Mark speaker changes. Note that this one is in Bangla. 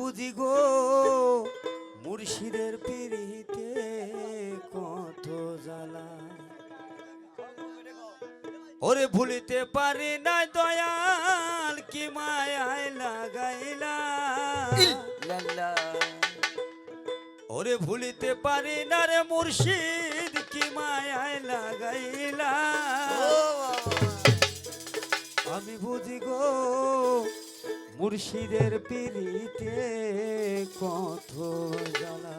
Speaker 1: বুঝি গো মুর্শিদের পিড়িতে কত জ্বালা। ওরে ভুলিতে পারি না দয়াল কি মায়ায় লাগাইলা। ওরে ভুলিতে পারি না রে মুর্শিদ কি মায়ায় লাগাইলা। আমি বুঝি গো মুর্শিদের পিড়িতে কত জ্বালা।